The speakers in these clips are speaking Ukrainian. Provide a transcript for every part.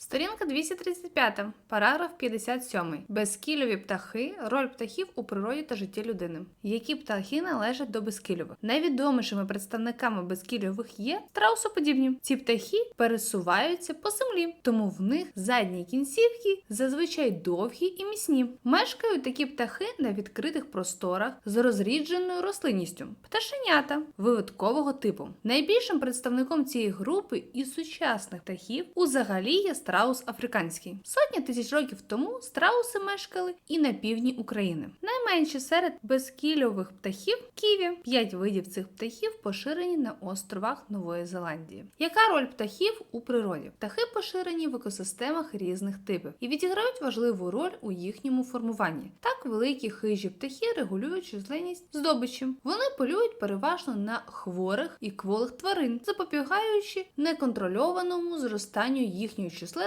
Сторінка 235, параграф 57. Безкільові птахи. Роль птахів у природі та житті людини. Які птахи належать до безкільових? Найвідомішими представниками безкільових є страусоподібні. Ці птахи пересуваються по землі, тому в них задні кінцівки зазвичай довгі і міцні. Мешкають такі птахи на відкритих просторах з розрідженою рослинністю. Пташенята виводкового типу. Найбільшим представником цієї групи із сучасних птахів узагалі є страус африканський. Сотні тисяч років тому страуси мешкали і на півдні України. Найменші серед безкільових птахів ківі. П'ять видів цих птахів поширені на островах Нової Зеландії. Яка роль птахів у природі? Птахи поширені в екосистемах різних типів і відіграють важливу роль у їхньому формуванні. Так, великі хижі птахи регулюють численність здобичі. Вони полюють переважно на хворих і кволих тварин, запобігаючи неконтрольованому зростанню їхньої численності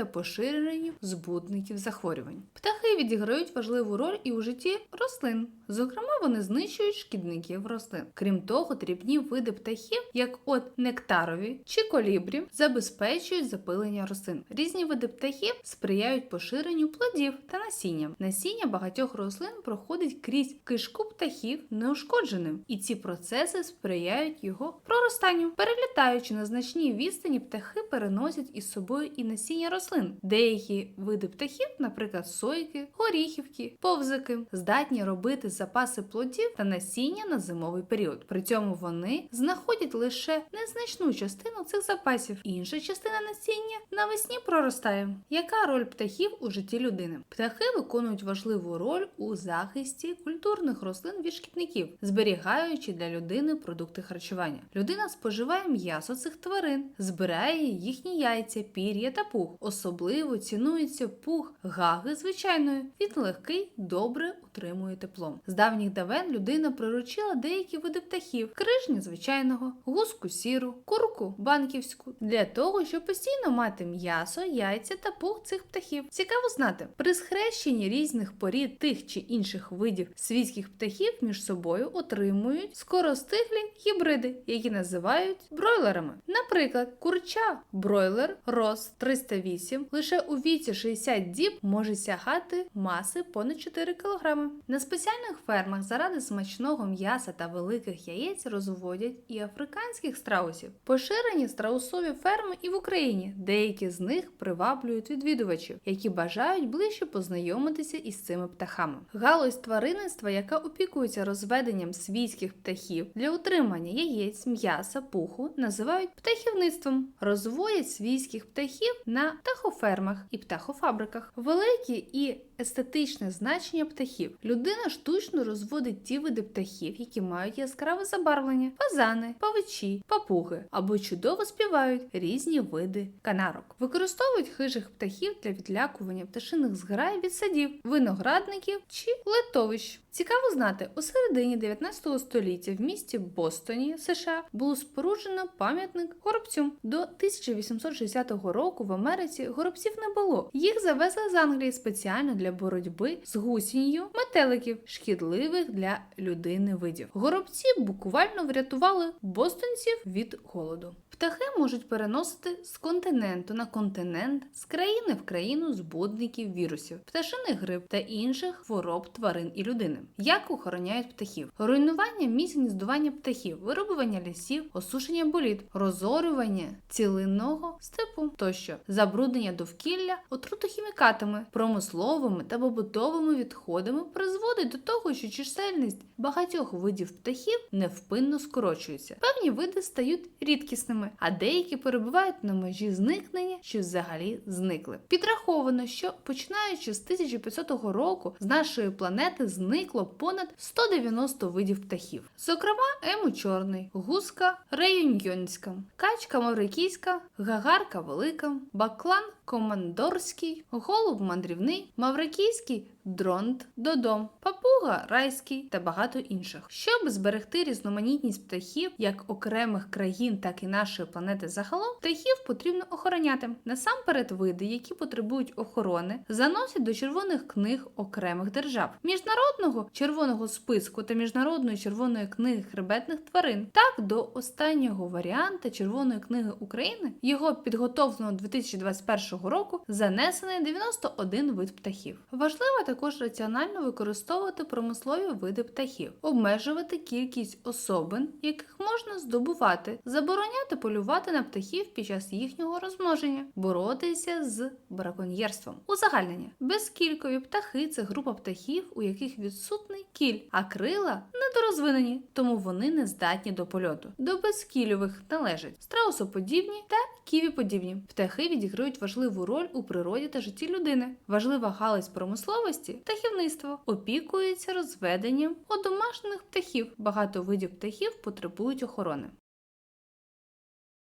та поширенню збудників захворювань. Птахи відіграють важливу роль і у житті рослин. Зокрема, вони знищують шкідників рослин. Крім того, дрібні види птахів, як от нектарові чи колібрі, забезпечують запилення рослин. Різні види птахів сприяють поширенню плодів та насіння. Насіння багатьох рослин проходить крізь кишку птахів неушкодженим, і ці процеси сприяють його проростанню. Перелітаючи на значній відстані, птахи переносять із собою і насіння рослин. Деякі види птахів, наприклад, сойки, горіхівки, повзики, здатні робити запаси плодів та насіння на зимовий період. При цьому вони знаходять лише незначну частину цих запасів. Інша частина насіння навесні проростає. Яка роль птахів у житті людини? Птахи виконують важливу роль у захисті культурних рослин від шкідників, зберігаючи для людини продукти харчування. Людина споживає м'ясо цих тварин, збирає їхні яйця, пір'я та пух. Особливо цінується пух гаги звичайної. Він легкий, добре утримує тепло. З давніх давен людина приручила деякі види птахів: крижня звичайного, гуску сіру, курку банківську для того, щоб постійно мати м'ясо, яйця та пух цих птахів. Цікаво знати, при схрещенні різних порід тих чи інших видів світських птахів між собою отримують скоростиглі гібриди, які називають бройлерами. Наприклад, курча бройлер Рос 308 лише у віці 60 діб може сягати маси понад 4 кг. На спеціальних фермах заради смачного м'яса та великих яєць розводять і африканських страусів. Поширені страусові ферми і в Україні. Деякі з них приваблюють відвідувачів, які бажають ближче познайомитися із цими птахами. Галузь тваринництва, яка опікується розведенням свійських птахів для утримання яєць, м'яса, пуху, називають птахівництвом. Розводять свійських птахів на птахофермах і птахофабриках. Великі і естетичне значення птахів. Людина штучно розводить ті види птахів, які мають яскраве забарвлення: фазани, павичі, папуги або чудово співають різні види канарок. Використовують хижих птахів для відлякування пташиних зграй від садів, виноградників чи летовищ. Цікаво знати, у середині 19 століття в місті Бостоні, США, було споруджено пам'ятник горобцю. До 1860 року в Америці горобців не було. Їх завезли з Англії спеціально для боротьби з гусінню метеликів, шкідливих для людини видів. Горобці буквально врятували бостонців від голоду. Птахи можуть переносити з континенту на континент, з країни в країну збудників вірусів, пташиний грип та інших хвороб тварин і людини. Як охороняють птахів? Руйнування місць гніздування птахів, вирубування лісів, осушення боліт, розорювання цілинного степу тощо, забруднення довкілля, отруту хімікатами, промисловими та побутовими відходами призводить до того, що чисельність багатьох видів птахів невпинно скорочується. Певні види стають рідкісними, а деякі перебувають на межі зникнення чи взагалі зникли. Підраховано, що починаючи з 1500 року з нашої планети зникло понад 190 видів птахів. Зокрема, ему чорний, гуска реюньйонська, качка маврикійська, гагарка велика, баклан командорський, голуб мандрівний, маврикійський дронт, додом, папуга, райський та багато інших. Щоб зберегти різноманітність птахів як окремих країн, так і нашої планети загалом, птахів потрібно охороняти. Насамперед, види, які потребують охорони, заносять до червоних книг окремих держав, міжнародного червоного списку та міжнародної червоної книги хребетних тварин. Так до останнього варіанта червоної книги України його підготовленого 2021 року занесений 91 вид птахів. Важливо також раціонально використовувати промислові види птахів, обмежувати кількість особин, яких можна здобувати, забороняти полювати на птахів під час їхнього розмноження, боротися з браконьєрством. Узагальнення безкількові птахи це група птахів, у яких відсутний кіль, а крила недорозвинені, тому вони не здатні до польоту. До безкільових належать страусоподібні та ківіподібні. Птахи відіграють важливу роль у природі та житті людини. Важлива галузь промисловості птахівництво опікується розведенням одомашнених птахів. Багато видів птахів потребують охорони.